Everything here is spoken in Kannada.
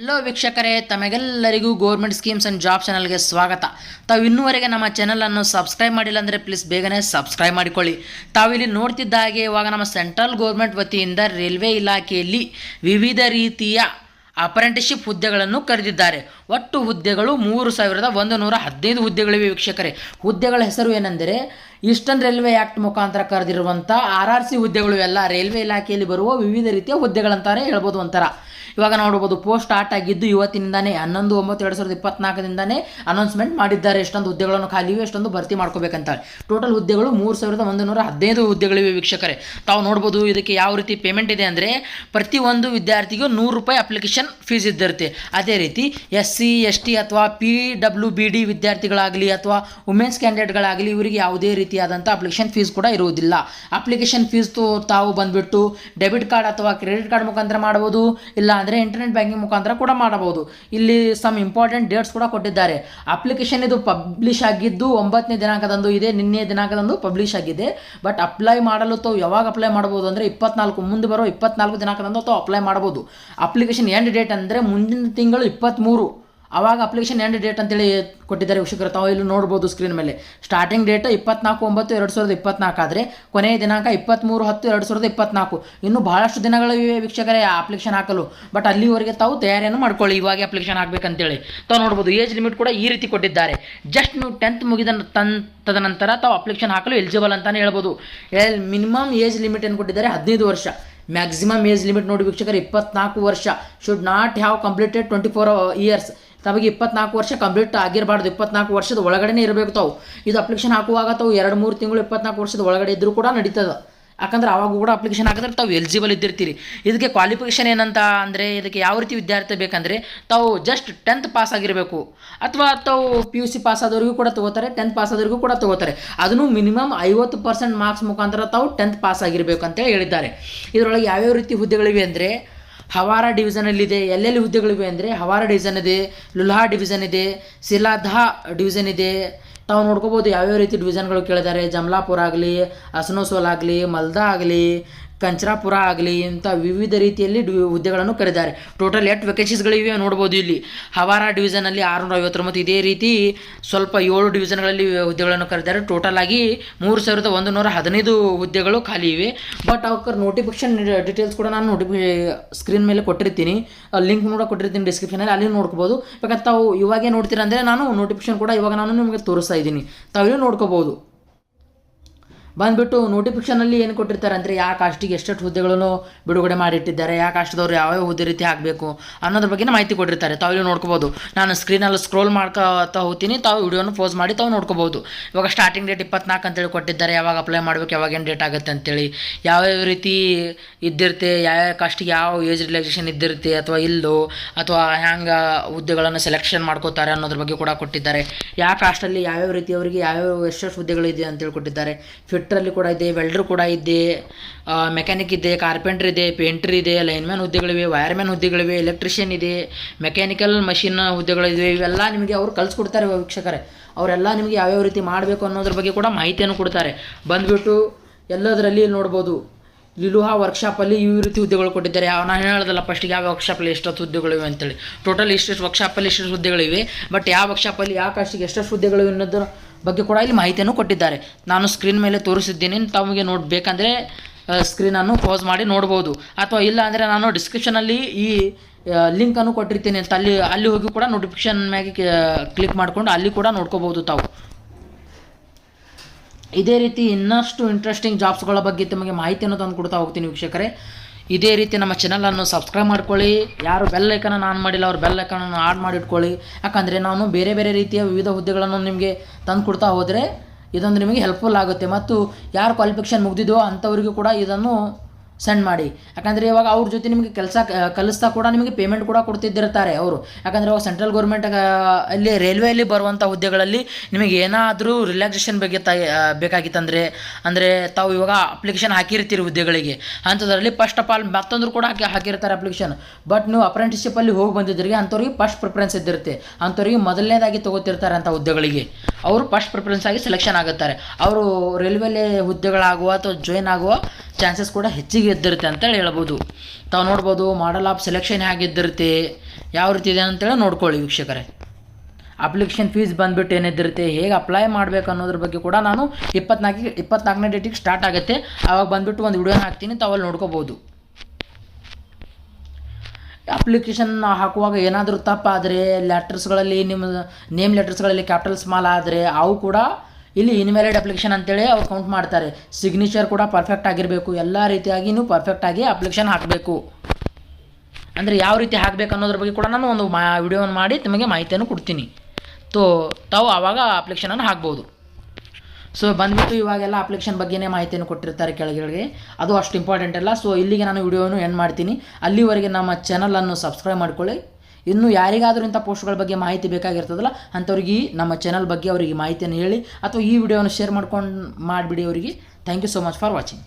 ಹಲೋ ವೀಕ್ಷಕರೇ. ತಮಗೆಲ್ಲರಿಗೂ ಗೌರ್ಮೆಂಟ್ ಸ್ಕೀಮ್ಸ್ ಆ್ಯಂಡ್ ಜಾಬ್ ಚಾನಲ್ಗೆ ಸ್ವಾಗತ. ತಾವು ಇನ್ನೂವರೆಗೆ ನಮ್ಮ ಚಾನಲನ್ನು ಸಬ್ಸ್ಕ್ರೈಬ್ ಮಾಡಿಲ್ಲ ಅಂದರೆ ಪ್ಲೀಸ್ ಬೇಗನೆ ಸಬ್ಸ್ಕ್ರೈಬ್ ಮಾಡಿಕೊಳ್ಳಿ. ತಾವು ಇಲ್ಲಿ ನೋಡ್ತಿದ್ದ ಹಾಗೆ ಇವಾಗ ನಮ್ಮ ಸೆಂಟ್ರಲ್ ಗೌರ್ಮೆಂಟ್ ವತಿಯಿಂದ ರೈಲ್ವೆ ಇಲಾಖೆಯಲ್ಲಿ ವಿವಿಧ ರೀತಿಯ ಅಪ್ರೆಂಟಿಸ್ಶಿಪ್ ಹುದ್ದೆಗಳನ್ನು ಕರೆದಿದ್ದಾರೆ. ಒಟ್ಟು ಹುದ್ದೆಗಳು ಮೂರು ಸಾವಿರದ ಒಂದು ನೂರ ಹದಿನೈದು ಹುದ್ದೆಗಳಿವೆ ವೀಕ್ಷಕರೇ. ಹುದ್ದೆಗಳ ಹೆಸರು ಏನೆಂದರೆ ಈಸ್ಟರ್ನ್ ರೈಲ್ವೆ ಆ್ಯಕ್ಟ್ ಮುಖಾಂತರ ಕರೆದಿರುವಂಥ ಆರ್ ಆರ್ ಸಿ ಹುದ್ದೆಗಳು ಎಲ್ಲ ರೈಲ್ವೆ ಇಲಾಖೆಯಲ್ಲಿ ಬರುವ ವಿವಿಧ ರೀತಿಯ ಹುದ್ದೆಗಳಂತಾರೆ ಹೇಳ್ಬೋದು ಒಂಥರ. ಇವಾಗ ನೋಡ್ಬೋದು ಪೋಸ್ಟ್ ಸ್ಟಾರ್ಟ್ ಆಗಿದ್ದು ಇವತ್ತಿನಿಂದಾನೇ, ಹನ್ನೊಂದು, ಒಂಬತ್ತು, ಎರಡು ಸಾವಿರದ ಇಪ್ಪತ್ನಾಲ್ಕದಿಂದಾನೇ ಅನೌನ್ಸ್ಮೆಂಟ್ ಮಾಡಿದ್ದಾರೆ. ಎಷ್ಟೊಂದು ಹುದ್ದೆಗಳನ್ನು ಖಾಲಿ ಇವೆ ಎಷ್ಟೊಂದು ಭರ್ತಿ ಮಾಡ್ಕೋಬೇಕಂತ. ಟೋಟಲ್ ಹುದ್ದೆಗಳು ಮೂರು ಸಾವಿರದ ಒಂದು ನೂರ ಹದಿನೈದು ಹುದ್ದೆಗಳಿವೆ ವೀಕ್ಷಕರೇ. ತಾವು ನೋಡ್ಬೋದು ಇದಕ್ಕೆ ಯಾವ ರೀತಿ ಪೇಮೆಂಟ್ ಇದೆ ಅಂದರೆ, ಪ್ರತಿಯೊಂದು ವಿದ್ಯಾರ್ಥಿಗೂ ನೂರು ರೂಪಾಯಿ ಅಪ್ಲಿಕೇಶನ್ ಫೀಸ್ ಇದ್ದಿರುತ್ತೆ. ಅದೇ ರೀತಿ ಎಸ್ ಸಿ ಎಸ್ ಟಿ ಅಥವಾ ಪಿ ಡಬ್ಲ್ಯೂ ಬಿ ಡಿ ವಿದ್ಯಾರ್ಥಿಗಳಾಗಲಿ ಅಥವಾ ವುಮೆನ್ಸ್ ಕ್ಯಾಂಡಿಡೇಟ್ಗಳಾಗಲಿ ಇವರಿಗೆ ಯಾವುದೇ ರೀತಿಯಾದಂಥ ಅಪ್ಲಿಕೇಶನ್ ಫೀಸ್ ಕೂಡ ಇರುವುದಿಲ್ಲ. ಅಪ್ಲಿಕೇಶನ್ ಫೀಸ್ ತಾವು ಬಂದುಬಿಟ್ಟು ಡೆಬಿಟ್ ಕಾರ್ಡ್ ಅಥವಾ ಕ್ರೆಡಿಟ್ ಕಾರ್ಡ್ ಮುಖಾಂತರ ಮಾಡ್ಬೋದು. ಇಲ್ಲ ಅಂದರೆ ಇಂಟರ್ನೆಟ್ ಬ್ಯಾಂಕಿಂಗ್ ಮುಖಾಂತರ ಕೂಡ ಮಾಡಬಹುದು. ಇಲ್ಲಿ ಸಮ್ ಇಂಪಾರ್ಟೆಂಟ್ ಡೇಟ್ಸ್ ಕೂಡ ಕೊಟ್ಟಿದ್ದಾರೆ. ಅಪ್ಲಿಕೇಶನ್ ಇದು ಪಬ್ಲಿಷ್ ಆಗಿದ್ದು ಒಂಬತ್ತನೇ ದಿನಾಂಕದಂದು ಇದೆ, ನಿನ್ನೆ ದಿನಾಂಕದಂದು ಪಬ್ಲಿಷ್ ಆಗಿದೆ. ಬಟ್ ಅಪ್ಲೈ ಮಾಡಲು ತಾವು ಯಾವಾಗ ಅಪ್ಲೈ ಮಾಡಬಹುದು ಅಂದರೆ ಇಪ್ಪತ್ನಾಲ್ಕು, ಮುಂದೆ ಬರೋ ಇಪ್ಪತ್ನಾಲ್ಕು ದಿನಾಂಕದಂದು ಅಥವಾ ಅಪ್ಲೈ ಮಾಡಬಹುದು. ಅಪ್ಲಿಕೇಶನ್ ಎಂಡ್ ಡೇಟ್ ಅಂದರೆ ಮುಂದಿನ ತಿಂಗಳು ಇಪ್ಪತ್ತ್ಮೂರು ಅವಾಗ ಅಪ್ಲಿಕೇಶನ್ ಎಂಡ್ ಡೇಟ್ ಅಂತೇಳಿ ಕೊಟ್ಟಿದ್ದಾರೆ ವೀಕ್ಷಕರು. ತಾವು ಇಲ್ಲಿ ನೋಡ್ಬೋದು ಸ್ಕ್ರೀನ್ ಮೇಲೆ. ಸ್ಟಾರ್ಟಿಂಗ್ ಡೇಟ್ ಇಪ್ಪತ್ನಾಲ್ಕು ಒಂಬತ್ತು ಎರಡು ಸಾವಿರದ ಇಪ್ಪತ್ನಾಲ್ಕು ಆದರೆ ಕೊನೆಯ ದಿನಾಂಕ ಇಪ್ಪತ್ತ್ಮೂರು ಹತ್ತು ಎರಡು ಸಾವಿರದ ಇಪ್ಪತ್ನಾಲ್ಕು. ಇನ್ನೂ ಬಹಳಷ್ಟು ದಿನಗಳಿವೆ ವೀಕ್ಷಕರೇ ಅಪ್ಲಿಕೇಶನ್ ಹಾಕಲು. ಬಟ್ ಅಲ್ಲಿವರೆಗೆ ತಾವು ತಯಾರಿಯನ್ನು ಮಾಡ್ಕೊಳ್ಳಿ. ಇವಾಗ ಅಪ್ಲಿಕೇಶನ್ ಹಾಕಬೇಕಂತೇಳಿ ತಾವು ನೋಡ್ಬೋದು. ಏಜ್ ಲಿಮಿಟ್ ಕೂಡ ಈ ರೀತಿ ಕೊಟ್ಟಿದ್ದಾರೆ. ಜಸ್ಟ್ ನೀವು ಟೆಂತ್ ಮುಗಿದ ತನ್ ತದನಂತರ ತಾವು ಅಪ್ಲಿಕೇಶನ್ ಹಾಕಲು ಎಲಿಜಿಬಲ್ ಅಂತಲೇ ಹೇಳ್ಬೋದು. ಮಿನಿಮಮ್ ಏಜ್ ಲಿಮಿಟ್ ಏನು ಕೊಟ್ಟಿದ್ದಾರೆ? ಹದಿನೈದು ವರ್ಷ. ಮ್ಯಾಕ್ಸಿಮಮ್ ಏಜ್ ಲಿಮಿಟ್ ನೋಡಿ ವೀಕ್ಷಕರು, ಇಪ್ಪತ್ನಾಲ್ಕು ವರ್ಷ. Should not have completed twenty four years ತಮಗೆ ಇಪ್ಪತ್ನಾಲ್ಕು ವರ್ಷ ಕಂಪ್ಲೀಟ್ ಆಗಿರಬಾರ್ದು. ಇಪ್ಪತ್ನಾಲ್ಕು ವರ್ಷದ ಒಳಗಡೆನೇ ಇರಬೇಕು ತಾವು. ಇದು ಅಪ್ಲಿಕೇಶನ್ ಹಾಕುವಾಗ ತಾವು ಎರಡು, ಮೂರು ತಿಂಗಳು ಇಪ್ಪತ್ನಾಲ್ಕು ವರ್ಷದ ಒಳಗಡೆ ಇದ್ದರೂ ಕೂಡ ನಡೀತದೆ. ಯಾಕಂದ್ರೆ ಅವಾಗ ಕೂಡ ಅಪ್ಲಿಕೇಶನ್ ಹಾಕಿದ್ರೆ ತಾವು ಎಲಿಜಿಬಲ್ ಇದ್ದಿರ್ತೀರಿ. ಇದಕ್ಕೆ ಕ್ವಾಲಿಫಿಕೇಷನ್ ಏನಂತ ಅಂದರೆ ಇದಕ್ಕೆ ಯಾವ ರೀತಿ ವಿದ್ಯಾರ್ಥಿ ಬೇಕಂದರೆ ತಾವು ಜಸ್ಟ್ ಟೆಂತ್ ಪಾಸ್ ಆಗಿರಬೇಕು. ಅಥವಾ ತಾವು ಪಿ ಯು ಸಿ ಪಾಸ್ ಆದವ್ರಿಗೂ ಕೂಡ ತಗೋತಾರೆ ಟೆಂತ್ ಪಾಸ್ ಆದವ್ರಿಗೂ ಕೂಡ ತೊಗೋತಾರೆ. ಅದನ್ನು ಮಿನಿಮಮ್ ಐವತ್ತು ಪರ್ಸೆಂಟ್ ಮಾರ್ಕ್ಸ್ ಮುಖಾಂತರ ತಾವು ಟೆಂತ್ ಪಾಸ್ ಆಗಿರಬೇಕು ಅಂತೇಳಿ ಹೇಳಿದ್ದಾರೆ. ಇದರೊಳಗೆ ಯಾವ್ಯಾವ ರೀತಿ ಹುದ್ದೆಗಳಿವೆ ಅಂದರೆ ಹವಾರ ಡಿವಿಷನಲ್ಲಿದೆ ಎಲ್ಲೆಲ್ಲಿ ಹುದ್ದೆಗಳಿವೆ ಅಂದರೆ ಹವಾರ ಡಿವಿಷನ್ ಇದೆ, ಲುಲ್ಹಾ ಡಿವಿಷನ್ ಇದೆ ಸಿಲಾಧಾ ಡಿವಿಷನ್ ಇದೆ. ತಾವು ನೋಡ್ಕೋಬೋದು ಯಾವ್ಯಾವ ರೀತಿ ಡಿವಿಷನ್ಗಳು ಕೇಳಿದ್ದಾರೆ. ಜಮ್ಲಾಪುರ ಆಗಲಿ, ಅಸನೋಸೋಲ್ ಆಗಲಿ, ಮಲ್ದಾ ಆಗಲಿ ಕಂಚರಾಪುರ ಆಗಲಿ, ಇಂಥ ವಿವಿಧ ರೀತಿಯಲ್ಲಿ ಹುದ್ದೆಗಳನ್ನು ಕರೆದಿದ್ದಾರೆ ಟೋಟಲ್ ಎಷ್ಟು ವೇಕೆನ್ಸೀಸ್ಗಳಿವೆ ನೋಡ್ಬೋದು ಇಲ್ಲಿ. ಹವಾರ ಡಿವಿಷನಲ್ಲಿ ಆರುನೂರ ಐವತ್ತೊಂಬತ್ತು ಇದೇ ರೀತಿ ಸ್ವಲ್ಪ ಏಳು ಡಿವಿಷನ್ಗಳಲ್ಲಿ ಹುದ್ದೆಗಳನ್ನು ಕರೆದಿದ್ದಾರೆ ಟೋಟಲ್ ಆಗಿ ಮೂರು ಸಾವಿರದ ಒಂದು ನೂರ ಹದಿನೈದು ಹುದ್ದೆಗಳು ಖಾಲಿ ಇವೆ. ಬಟ್ ಅವಕ್ಕೆ ನೋಟಿಫಿಕೇಶನ್ ಡೀಟೇಲ್ಸ್ ಕೂಡ ನಾನು ನೋಟಿಫಿ ಸ್ಕ್ರೀನ್ ಮೇಲೆ ಕೊಟ್ಟಿರ್ತೀನಿ. ಲಿಂಕ್ ಕೂಡ ಕೊಟ್ಟಿರ್ತೀನಿ ಡಿಸ್ಕ್ರಿಪ್ಷನಲ್ಲಿ ಅಲ್ಲಿ. ನೋಡ್ಕೋಬೋದು. ಯಾಕಂದ್ರೆ ತಾವು ಇವಾಗೇ ನೋಡ್ತೀರಾ ಅಂದರೆ ನಾನು ನೋಟಿಫಿಕೇಶನ್ ಕೂಡ ಇವಾಗ ನಾನು ನಿಮಗೆ ತೋರಿಸ್ತಾ ಇದ್ದೀನಿ. ತಾವು ಇಲ್ಲಿ ನೋಡ್ಕೋಬೋದು. ಬಂದ್ಬಿಟ್ಟು ನೋಟಿಫಿಕೇಷನಲ್ಲಿ ಏನು ಕೊಟ್ಟಿರ್ತಾರೆ ಅಂದರೆ ಯಾವ ಕಾಸ್ಟಿಗೆ ಎಷ್ಟೆಷ್ಟು ಹುದ್ದೆಗಳನ್ನು ಬಿಡುಗಡೆ ಮಾಡಿಟ್ಟಿದ್ದಾರೆ ಯಾವ ಕಾಸ್ಟ್ದವ್ರು ಯಾವ್ಯಾವ ಹುದ್ದೆ ರೀತಿ ಆಗಬೇಕು ಅನ್ನೋದ್ರ ಬಗ್ಗೆ ಮಾಹಿತಿ ಕೊಟ್ಟಿರ್ತಾರೆ. ತಾವು ಇಲ್ಲಿ ನೋಡ್ಕೋಬೋದು. ನಾನು ಸ್ಕ್ರೀನಲ್ಲಿ ಸ್ಕ್ರೋಲ್ ಮಾಡ್ಕೊತಾ ಹೋಗ್ತೀನಿ. ತಾವು ವಿಡಿಯೋನ ಪೋಸ್ ಮಾಡಿ ತಾವು ನೋಡ್ಕೋಬೋದು. ಇವಾಗ ಸ್ಟಾರ್ಟಿಂಗ್ ಡೇಟ್ ಇಪ್ಪತ್ನಾಲ್ಕು ಅಂತೇಳಿ ಕೊಟ್ಟಿದ್ದಾರೆ. ಯಾವಾಗ ಅಪ್ಲೈ ಮಾಡಬೇಕು, ಯಾವಾಗ ಏನು ಡೇಟ್ ಆಗುತ್ತೆ ಅಂತೇಳಿ ಯಾವ್ಯಾವ ರೀತಿ ಇದ್ದಿರುತ್ತೆ ಯಾವ್ಯಾವ ಕಾಸ್ಟಿಗೆ ಯಾವ ಏಜ್ ರಿಲ್ಯಾಕ್ಸೇಷನ್ ಇದ್ದಿರುತ್ತೆ, ಅಥವಾ ಇಲ್ಲೋ, ಅಥವಾ ಹ್ಯಾಂಗೆ ಹುದ್ದೆಗಳನ್ನು ಸೆಲೆಕ್ಷನ್ ಮಾಡ್ಕೋತಾರೆ ಅನ್ನೋದ್ರ ಬಗ್ಗೆ ಕೂಡ ಕೊಟ್ಟಿದ್ದಾರೆ. ಯಾವ ಕಾಸ್ಟಲ್ಲಿ ಯಾವ್ಯಾವ ರೀತಿಯವರಿಗೆ ಯಾವ್ಯಾವ ಎಷ್ಟೆಷ್ಟು ಹುದ್ದೆಗಳಿದೆ ಅಂತೇಳಿ ಕೊಟ್ಟಿದ್ದಾರೆ. ಫಿಟ್ರಲ್ಲಿ ಕೂಡ ಇದೆ, ವೆಲ್ಡರ್ ಕೂಡ ಇದೆ ಮೆಕ್ಯಾನಿಕ್ ಇದೆ ಕಾರ್ಪೆಂಟ್ರ್ ಇದೆ ಪೇಂಟ್ರ್ ಇದೆ ಲೈನ್ಮ್ಯಾನ್ ಹುದ್ದೆಗಳಿವೆ ವೈರ್ಮ್ಯಾನ್ ಹುದ್ದೆಗಳಿವೆ ಎಲೆಕ್ಟ್ರಿಷಿಯನ್ ಇದೆ ಮೆಕ್ಯಾನಿಕಲ್ ಮಷಿನ್ ಹುದ್ದೆಗಳಿವೆ, ಇವೆಲ್ಲ ನಿಮಗೆ ಅವರು ಕಲಿಸ್ಕೊಡ್ತಾರೆ ವೀಕ್ಷಕರೇ. ಅವರೆಲ್ಲ ನಿಮಗೆ ಯಾವ್ಯಾವ ರೀತಿ ಮಾಡಬೇಕು ಅನ್ನೋದ್ರ ಬಗ್ಗೆ ಕೂಡ ಮಾಹಿತಿಯನ್ನು ಕೊಡ್ತಾರೆ. ಬಂದುಬಿಟ್ಟು ಎಲ್ಲದರಲ್ಲಿ ನೋಡ್ಬೋದು. ಲಿಲುಹಾ ವರ್ಕ್ಶಾಪಲ್ಲಿ ಈ ರೀತಿ ಹುದ್ದೆಗಳು ಕೊಟ್ಟಿದ್ದಾರೆ. ನಾನು ಹೇಳೋದಲ್ಲ ಫಸ್ಟಿಗೆ ಯಾವ ವರ್ಕ್ಶಾಪಲ್ಲಿ ಎಷ್ಟೊತ್ತು ಹುದ್ದೆಗಳಿವೆ ಅಂತೇಳಿ. ಟೋಟಲ್ ಇಷ್ಟೆಷ್ಟು ವರ್ಕ್ಶಾಪಲ್ಲಿ ಇಷ್ಟೆಷ್ಟು ಹುದ್ದೆಗಳಿವೆ ಬಟ್ ಯಾವ ವರ್ಕ್ಶಾಪಲ್ಲಿ ಯಾವ ಕಾಸ್ಟಿಗೆ ಎಷ್ಟೆಷ್ಟು ಹುದ್ದೆಗಳಿವೆ ಅನ್ನೋದ್ರ ಬಗ್ಗೆ ಕೂಡ ಇಲ್ಲಿ ಮಾಹಿತಿಯನ್ನು ಕೊಟ್ಟಿದ್ದಾರೆ. ನಾನು ಸ್ಕ್ರೀನ್ ಮೇಲೆ ತೋರಿಸಿದ್ದೀನಿ. ತಮಗೆ ನೋಡಬೇಕಂದ್ರೆ ಸ್ಕ್ರೀನನ್ನು ಪೋಸ್ ಮಾಡಿ ನೋಡ್ಬೋದು. ಅಥವಾ ಇಲ್ಲ ಅಂದರೆ ನಾನು ಡಿಸ್ಕ್ರಿಪ್ಷನಲ್ಲಿ ಈ ಲಿಂಕನ್ನು ಕೊಟ್ಟಿರ್ತೀನಿ ಅಂತ ಅಲ್ಲಿ ಅಲ್ಲಿ ಹೋಗಿ ಕೂಡ ನೋಟಿಫಿಕೇಶನ್ ಮ್ಯಾಗೆ ಕ್ಲಿಕ್ ಮಾಡಿಕೊಂಡು ಅಲ್ಲಿ ಕೂಡ ನೋಡ್ಕೋಬೋದು ತಾವು. ಇದೇ ರೀತಿ ಇನ್ನಷ್ಟು ಇಂಟ್ರೆಸ್ಟಿಂಗ್ ಜಾಬ್ಸ್ಗಳ ಬಗ್ಗೆ ತಮಗೆ ಮಾಹಿತಿಯನ್ನು ತಂದು ಕೊಡ್ತಾ ಹೋಗ್ತೀನಿ ವೀಕ್ಷಕರೇ. ಇದೇ ರೀತಿ ನಮ್ಮ ಚಾನಲನ್ನು ಸಬ್ಸ್ಕ್ರೈಬ್ ಮಾಡ್ಕೊಳ್ಳಿ. ಯಾರು ಬೆಲ್ ಐಕನನ್ನು ಆನ್ ಮಾಡಿಲ್ಲ, ಅವ್ರು ಬೆಲ್ ಐಕನನ್ನು ಆಡ್ ಮಾಡಿಟ್ಕೊಳ್ಳಿ. ಯಾಕಂದರೆ ನಾನು ಬೇರೆ ಬೇರೆ ರೀತಿಯ ವಿವಿಧ ಹುದ್ದೆಗಳನ್ನು ನಿಮಗೆ ತಂದು ಕೊಡ್ತಾ ಹೋದರೆ ಇದೊಂದು ನಿಮಗೆ ಹೆಲ್ಪ್ಫುಲ್ ಆಗುತ್ತೆ. ಮತ್ತು ಯಾರು ಕ್ವಾಲಿಫಿಕೇಷನ್ ಮುಗಿದಿದೋ ಅಂಥವರಿಗೂ ಕೂಡ ಇದನ್ನು ಸೆಂಡ್ ಮಾಡಿ. ಯಾಕಂದರೆ ಇವಾಗ ಅವ್ರ ಜೊತೆ ನಿಮಗೆ ಕೆಲಸ ಕಲಿಸ್ತಾ ಕೂಡ ನಿಮಗೆ ಪೇಮೆಂಟ್ ಕೂಡ ಕೊಡ್ತಿದ್ದಿರ್ತಾರೆ ಅವರು. ಯಾಕಂದರೆ ಇವಾಗ ಸೆಂಟ್ರಲ್ ಗೌರ್ಮೆಂಟ್ ಅಲ್ಲಿ ರೈಲ್ವೆಯಲ್ಲಿ ಬರುವಂಥ ಹುದ್ದೆಗಳಲ್ಲಿ ನಿಮಗೆ ಏನಾದರೂ ರಿಲ್ಯಾಕ್ಸೇಷನ್ ಬಗ್ಗೆ ತ ಬೇಕಾಗಿತ್ತಂದರೆ, ಅಂದರೆ ತಾವು ಇವಾಗ ಅಪ್ಲಿಕೇಶನ್ ಹಾಕಿರ್ತೀರಿ ಹುದ್ದೆಗಳಿಗೆ. ಅಂಥದ್ರಲ್ಲಿ ಫಸ್ಟ್ ಆಫ್ ಆಲ್ ಮತ್ತೊಂದರು ಕೂಡ ಹಾಕಿ, ಹಾಕಿರ್ತಾರೆ ಅಪ್ಲಿಕೇಶನ್ ಬಟ್ ನೀವು ಅಪ್ರೆಂಟಿಸ್ಶಿಪ್ಪಲ್ಲಿ ಹೋಗಿ ಬಂದಿದ್ದರಿಗೆ ಅಂಥವ್ರಿಗೆ ಫಸ್ಟ್ ಪ್ರಿಫರೆನ್ಸ್ ಇದ್ದಿರುತ್ತೆ. ಅಂಥವ್ರಿಗೆ ಮೊದಲನೇದಾಗಿ ತೊಗೋತಿರ್ತಾರೆ ಅಂಥ ಹುದ್ದೆಗಳಿಗೆ. ಅವರು ಫಸ್ಟ್ ಪ್ರಿಫರೆನ್ಸ್ ಆಗಿ ಸೆಲೆಕ್ಷನ್ ಆಗುತ್ತಾರೆ. ಅವರು ರೈಲ್ವೆಲಿ ಹುದ್ದೆಗಳಾಗುವ ಅಥವಾ ಜಾಯ್ನ್ ಆಗುವ ಚಾನ್ಸಸ್ ಕೂಡ ಹೆಚ್ಚಿಗೆ ಇದ್ದಿರುತ್ತೆ ಅಂತೇಳಿ ಹೇಳ್ಬೋದು. ತಾವು ನೋಡ್ಬೋದು ಮಾಡಲ್ ಆಫ್ ಸೆಲೆಕ್ಷನ್ ಹೇಗಿದ್ದಿರುತ್ತೆ, ಯಾವ ರೀತಿ ಇದೆ ಅಂತೇಳಿ ನೋಡ್ಕೊಳ್ಳಿ ವೀಕ್ಷಕರೇ. ಅಪ್ಲಿಕೇಶನ್ ಫೀಸ್ ಬಂದುಬಿಟ್ಟು ಏನಿದ್ದಿರುತ್ತೆ, ಹೇಗೆ ಅಪ್ಲೈ ಮಾಡಬೇಕು ಅನ್ನೋದ್ರ ಬಗ್ಗೆ ಕೂಡ ನಾನು ಇಪ್ಪತ್ನಾಲ್ಕಿಗೆ ಇಪ್ಪತ್ನಾಲ್ಕನೇ ಡೇಟಿಗೆ ಸ್ಟಾರ್ಟ್ ಆಗುತ್ತೆ. ಆವಾಗ ಬಂದುಬಿಟ್ಟು ಒಂದು ವಿಡಿಯೋನ ಹಾಕ್ತೀನಿ ತಾವಲ್ಲಿ ನೋಡ್ಕೋಬೋದು. ಅಪ್ಲಿಕೇಶನ್ ಹಾಕುವಾಗ ಏನಾದರೂ ತಪ್ಪಾದರೆ ಲೆಟರ್ಸ್ಗಳಲ್ಲಿ ನಿಮ್ಮ ನೇಮ್ ಲೆಟರ್ಸ್ಗಳಲ್ಲಿ ಕ್ಯಾಪಿಟಲ್ ಸ್ಮಾಲ್ ಆದರೆ ಅವು ಕೂಡ ಇಲ್ಲಿ ಇನ್ವ್ಯಾಲಿಡ್ ಅಪ್ಲಿಕೇಶನ್ ಅಂತೇಳಿ ಅವ್ರು ಕೌಂಟ್ ಮಾಡ್ತಾರೆ. ಸಿಗ್ನೇಚರ್ ಕೂಡ ಪರ್ಫೆಕ್ಟ್ ಆಗಿರಬೇಕು. ಎಲ್ಲ ರೀತಿಯಾಗಿ ನೀವು ಪರ್ಫೆಕ್ಟಾಗಿ ಅಪ್ಲಿಕೇಶನ್ ಹಾಕಬೇಕು. ಅಂದರೆ ಯಾವ ರೀತಿ ಹಾಕಬೇಕು ಅನ್ನೋದ್ರ ಬಗ್ಗೆ ಕೂಡ ನಾನು ಒಂದು ಮಾ ವಿಡಿಯೋವನ್ನು ಮಾಡಿ ನಿಮಗೆ ಮಾಹಿತಿಯನ್ನು ಕೊಡ್ತೀನಿ. ತೋ, ತಾವು ಆವಾಗ ಅಪ್ಲಿಕೇಶನನ್ನು ಹಾಕ್ಬೋದು. ಸೊ ಬಂದ್ಬಿಟ್ಟು ಇವಾಗೆಲ್ಲ ಅಪ್ಲಿಕೇಶನ್ ಬಗ್ಗೆನೇ ಮಾಹಿತಿಯನ್ನು ಕೊಟ್ಟಿರ್ತಾರೆ ಕೆಳಗೆ ಅದು ಅಷ್ಟು ಇಂಪಾರ್ಟೆಂಟ್ ಅಲ್ಲ. ಸೊ ಇಲ್ಲಿಗೆ ನಾನು ವಿಡಿಯೋವನ್ನು ಎಂಡ್ ಮಾಡ್ತೀನಿ. ಅಲ್ಲಿವರೆಗೆ ನಮ್ಮ ಚಾನಲನ್ನು ಸಬ್ಸ್ಕ್ರೈಬ್ ಮಾಡ್ಕೊಳ್ಳಿ. ಇನ್ನು ಯಾರಿಗಾದರೂ ಇಂಥ ಪೋಸ್ಟ್ಗಳ ಬಗ್ಗೆ ಮಾಹಿತಿ ಬೇಕಾಗಿರ್ತದಲ್ಲ, ಅಂಥವ್ರಿಗೆ ನಮ್ಮ ಚಾನಲ್ ಬಗ್ಗೆ ಅವರಿಗೆ ಮಾಹಿತಿಯನ್ನು ಹೇಳಿ, ಅಥವಾ ಈ ವಿಡಿಯೋವನ್ನು ಶೇರ್ ಮಾಡ್ಕೊಂಡು ಮಾಡಿಬಿಡಿ ಅವರಿಗೆ. Thank you so much for watching